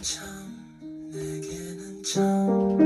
참 내게는 참.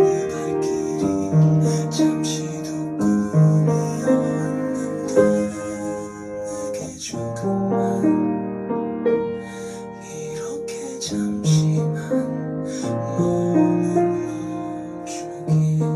mim.